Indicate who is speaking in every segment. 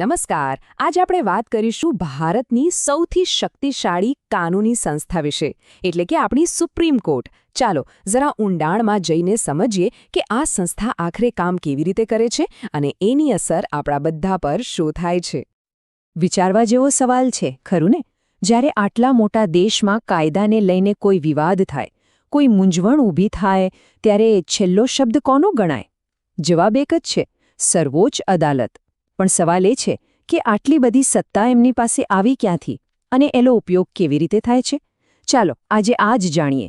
Speaker 1: નમસ્કાર. આજે આપણે વાત કરીશું ભારતની સૌથી શક્તિશાળી કાનૂની સંસ્થા વિશે, એટલે કે આપણી સુપ્રીમ કોર્ટ. ચાલો, જરા ઊંડાણમાં જઈને સમજીએ કે આ સંસ્થા આખરે કામ કેવી રીતે કરે છે અને એની અસર આપણા બધા પર શું થાય છે.
Speaker 2: વિચારવા જેવો સવાલ છે, ખરું ને? જ્યારે આટલા મોટા દેશમાં કાયદાને લઈને કોઈ વિવાદ થાય, કોઈ મૂંઝવણ ઊભી થાય, ત્યારે છેલ્લો શબ્દ કોનો ગણાય? જવાબ એક જ છે, સર્વોચ્ચ અદાલત. પણ સવાલ એ છે કે આટલી બધી સત્તા એમની પાસે આવી ક્યાંથી અને એનો ઉપયોગ કેવી રીતે થાય છે? ચાલો, આજે આ જ જાણીએ.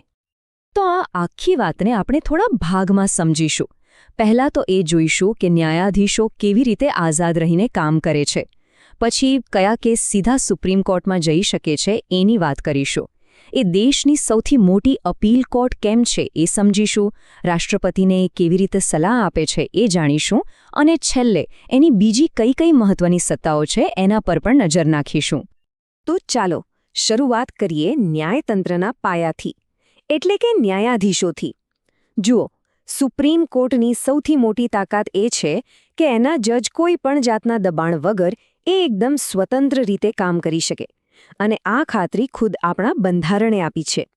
Speaker 2: તો આ આખી વાતને આપણે થોડા ભાગમાં સમજીશું. પહેલાં તો એ જોઈશું કે ન્યાયાધીશો કેવી રીતે આઝાદ રહીને કામ કરે છે. પછી કયા કેસ સીધા સુપ્રીમ કોર્ટમાં જઈ શકે છે એની વાત કરીશું. એ દેશની સૌથી મોટી અપીલ કોર્ટ કેમ છે એ સમજીશું. રાષ્ટ્રપતિને કેવી રીતે સલાહ આપે છે એ જાણીશું અને છેલ્લે એની બીજી કઈ કઈ મહત્વની સત્તાઓ છે એના પર પણ નજર નાખીશું.
Speaker 1: તો ચાલો શરૂઆત કરીએ ન્યાયતંત્રના પાયાથી, એટલે કે ન્યાયાધીશોથી. જુઓ, સુપ્રીમ કોર્ટની સૌથી મોટી તાકાત એ છે કે એના જજ કોઈ પણ જાતના દબાણ વગર એ એકદમ સ્વતંત્ર રીતે કામ કરી શકે. અને આ ખાતરી ખુદ આપણા બંધારણે આપી છે.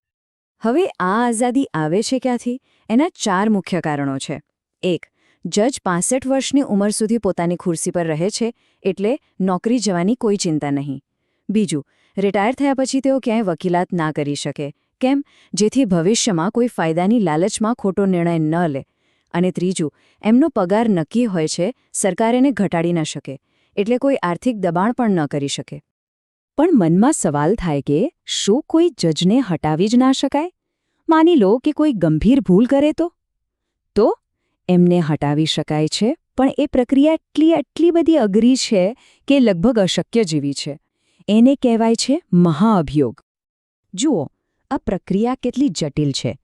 Speaker 1: હવે આ આઝાદી આવે છે ક્યાંથી? એના ચાર મુખ્ય કારણો છે. એક, જજ પાસઠ વર્ષની ઉંમર સુધી પોતાની ખુરશી પર રહે છે એટલે નોકરી જવાની કોઈ ચિંતા નહીં. બીજું, રિટાયર થયા પછી તેઓ ક્યાંય વકીલાત ના કરી શકે. કેમ? જેથી ભવિષ્યમાં કોઈ ફાયદાની લાલચમાં ખોટો નિર્ણય ન લે. અને ત્રીજું, એમનો પગાર નક્કી હોય છે, સરકાર એને ઘટાડી ન શકે. એટલે કોઈ આર્થિક દબાણ પણ ન કરી શકે. પણ મનમાં સવાલ થાય કે, શું કોઈ જજને હટાવી જ ના શકાય? માની લો કે કોઈ ગંભીર ભૂલ કરે તો? તો એમને હટાવી શકાય છે, પણ એ પ્રક્રિયા એટલી એટલી બધી અઘરી છે કે લગભગ અશક્ય જેવી છે. એને કહેવાય છે મહાઅભિયોગ. જુઓ, આ પ્રક્રિયા કેટલી જટિલ છે.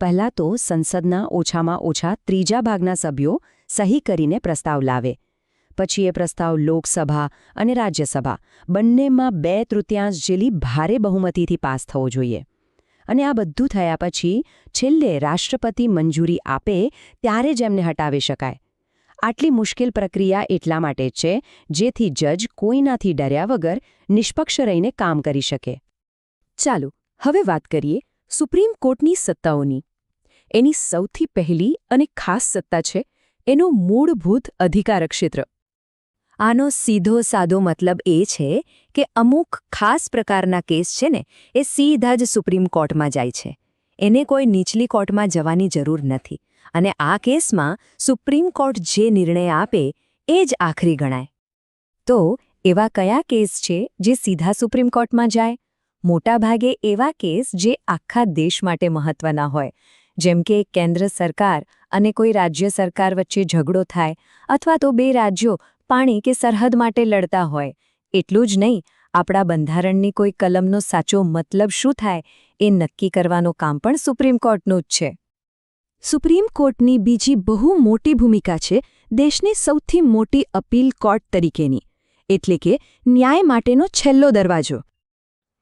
Speaker 1: પહેલાં તો સંસદના ઓછામાં ઓછા ત્રીજા ભાગના સભ્યો સહી કરીને પ્રસ્તાવ લાવે. પછી એ પ્રસ્તાવ લોકસભા અને રાજ્યસભા બંનેમાં બે તૃતીયાંશ જેટલી ભારે બહુમતીથી પાસ થવો જોઈએ. અને આ બધું થયા પછી છેલ્લે રાષ્ટ્રપતિ મંજૂરી આપે ત્યારે જ એમને હટાવી શકાય. આટલી મુશ્કેલ પ્રક્રિયા એટલા માટે છે, જેથી જજ કોઈનાથી ડર્યા વગર નિષ્પક્ષ રહીને કામ કરી શકે. ચાલો, હવે વાત કરીએ સુપ્રીમ કોર્ટની સત્તાઓની. એની સૌથી પહેલી અને ખાસ સત્તા છે એનો મૂળભૂત અધિકાર ક્ષેત્ર આનો સીધો સાદો મતલબ એ છે કે અમુક ખાસ પ્રકારના કેસ છે ને, એ સીધા જ સુપ્રીમ કોર્ટમાં જાય છે. એને કોઈ નીચલી કોર્ટમાં જવાની જરૂર નથી. અને આ કેસમાં સુપ્રીમ કોર્ટ જે નિર્ણય આપે, એ જ આખરી ગણાય. તો એવા કયા કેસ છે જે સીધા સુપ્રીમ કોર્ટમાં જાય? મોટાભાગે એવા કેસ જે આખા દેશ માટે મહત્વના હોય, જેમ કે કેન્દ્ર સરકાર અને કોઈ રાજ્ય સરકાર વચ્ચે ઝઘડો થાય અથવા તો બે રાજ્યો પાણી કે સરહદ માટે લડતા હોય. એટલું જ નહીં આપણા બંધારણની કોઈ કલમનો સાચો મતલબ શું થાય એ નક્કી કરવાનું કામ પણ સુપ્રીમ કોર્ટનું જ છે. સુપ્રીમ કોર્ટની બીજી બહુ મોટી ભૂમિકા છે દેશની સૌથી મોટી અપીલ કોર્ટ તરીકેની એટલે કે ન્યાય માટેનો છેલ્લો દરવાજો.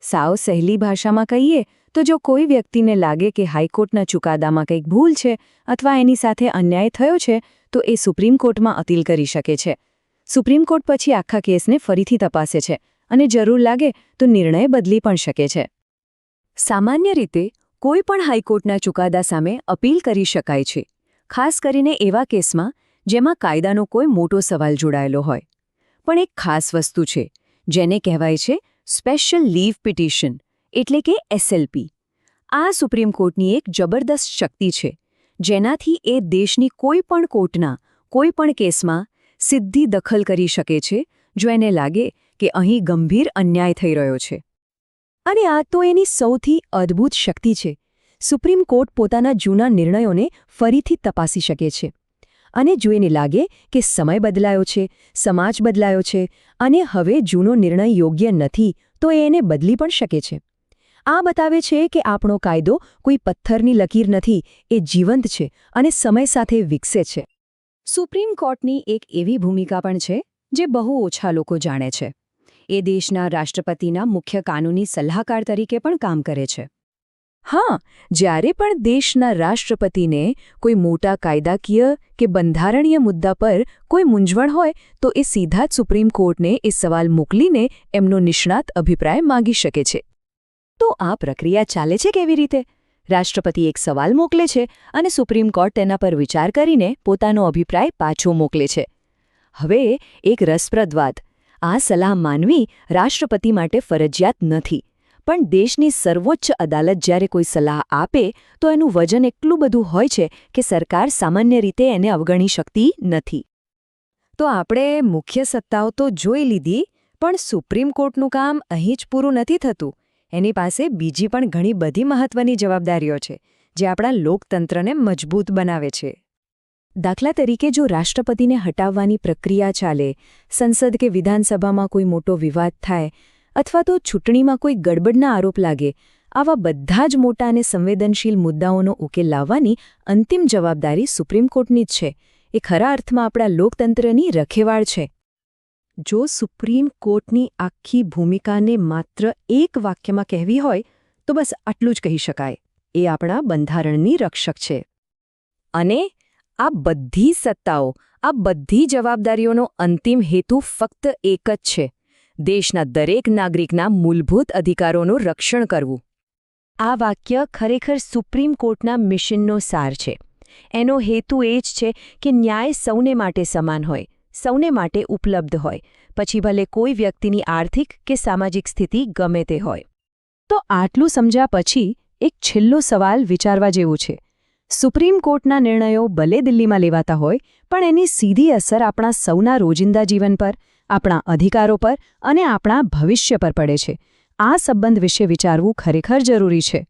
Speaker 1: સાવ સહેલી ભાષામાં કહીએ તો જો કોઈ વ્યક્તિને લાગે કે હાઈકોર્ટના ચુકાદામાં કંઈક ભૂલ છે અથવા એની સાથે અન્યાય થયો છે તો એ સુપ્રીમ કોર્ટમાં અપીલ કરી શકે છે. સુપ્રીમ કોર્ટ પછી આખા કેસને ફરીથી તપાસે છે અને જરૂર લાગે તો નિર્ણય બદલી પણ શકે છે. સામાન્ય રીતે, કોઈ પણ હાઈકોર્ટના ચુકાદા સામે અપીલ કરી શકાય છે, ખાસ કરીને એવા કેસમાં જેમાં કાયદાનો કોઈ મોટો સવાલ જોડાયેલો હોય. પણ એક ખાસ વસ્તુ છે, જેને કહેવાય છે સ્પેશિયલ લીવ પિટિશન એટલે કે એસએલપી આ સુપ્રીમ કોર્ટની એક જબરદસ્ત શક્તિ છે, જેનાથી એ દેશની કોઈ પણ કોર્ટના, કોઈ પણ કેસમાં સીધી દખલ કરી શકે છે, જો એને લાગે કે અહીં ગંભીર અન્યાય થઈ રહ્યો છે. અને આ તો એની સૌથી અદ્ભુત શક્તિ છે. સુપ્રીમ કોર્ટ પોતાના જૂના નિર્ણયોને ફરીથી તપાસી શકે છે. અને જો એને લાગે કે સમય બદલાયો છે, સમાજ બદલાયો છે, અને હવે જૂનો નિર્ણય યોગ્ય નથી, તો એ એને બદલી પણ શકે છે. આ બતાવે છે કે આપણો કાયદો કોઈ પથ્થરની લકીર નથી, એ જીવંત છે અને સમય સાથે વિકસે છે. સુપ્રીમ કોર્ટની એક એવી ભૂમિકા પણ છે, જે બહુ ઓછા લોકો જાણે છે. એ દેશના રાષ્ટ્રપતિના મુખ્ય કાનૂની સલાહકાર તરીકે પણ કામ કરે છે.
Speaker 2: હા, જ્યારે પણ દેશના રાષ્ટ્રપતિને કોઈ મોટા કાયદાકીય કે બંધારણીય મુદ્દા પર કોઈ મૂંઝવણ હોય, તો એ સીધા જ સુપ્રીમ કોર્ટને એ સવાલ મોકલીને એમનો નિષ્ણાત અભિપ્રાય માંગી શકે છે.
Speaker 1: તો આ પ્રક્રિયા ચાલે છે કેવી રીતે? રાષ્ટ્રપતિ એક સવાલ મોકલે છે અને સુપ્રીમ કોર્ટ તેના પર વિચાર કરીને પોતાનો અભિપ્રાય પાછો મોકલે છે. હવે એક રસપ્રદ વાત. આ સલાહ માનવી રાષ્ટ્રપતિ માટે ફરજિયાત નથી. પણ દેશની સર્વોચ્ચ અદાલત જ્યારે કોઈ સલાહ આપે, તો એનું વજન એટલું બધું હોય છે કે સરકાર સામાન્ય રીતે એને અવગણી શકતી નથી. તો આપણે મુખ્ય સત્તાઓ તો જોઈ લીધી, પણ સુપ્રીમ કોર્ટનું કામ અહીં જ પૂરું નથી થતું. એની પાસે બીજી પણ ઘણી બધી મહત્વની જવાબદારીઓ છે, જે આપણા લોકતંત્રને મજબૂત બનાવે છે. દાખલા તરીકે જો રાષ્ટ્રપતિને હટાવવાની પ્રક્રિયા ચાલે, સંસદ કે વિધાનસભામાં કોઈ મોટો વિવાદ થાય, અથવા તો ચૂંટણીમાં કોઈ ગડબડના આરોપ લાગે, આવા બધા જ મોટા અને સંવેદનશીલ મુદ્દાઓનો ઉકેલ લાવવાની અંતિમ જવાબદારી સુપ્રીમ કોર્ટની જ છે. એ ખરા અર્થમાં આપણા લોકતંત્રની રખેવાળ છે. જો સુપ્રીમ કોર્ટની આખી ભૂમિકાને માત્ર એક વાક્યમાં કહેવી હોય, તો બસ આટલું જ કહી શકાય. એ આપણા બંધારણની રક્ષક છે. અને આ બધી સત્તાઓ, આ બધી જવાબદારીઓનો અંતિમ હેતુ ફક્ત એક જ છે, દેશના દરેક નાગરિકના મૂળભૂત અધિકારોનું રક્ષણ કરવું. આ વાક્ય ખરેખર સુપ્રીમ કોર્ટના મિશનનો સાર છે. એનો હેતુ એ જ છે કે ન્યાય સૌને માટે સમાન હોય સૌને માટે ઉપલબ્ધ હોય. પછી ભલે કોઈ વ્યક્તિની આર્થિક કે સામાજિક સ્થિતિ ગમે તે હોય. તો આટલું સમજ્યા પછી એક છેલ્લો સવાલ વિચારવા જેવો છે. સુપ્રીમ કોર્ટના નિર્ણયો ભલે દિલ્હીમાં લેવાતા હોય, પણ એની સીધી અસર આપણા સૌના રોજિંદા જીવન પર, આપણા અધિકારો પર અને આપણા ભવિષ્ય પર પડે છે. આ સંબંધ વિશે વિચારવું ખરેખર જરૂરી છે.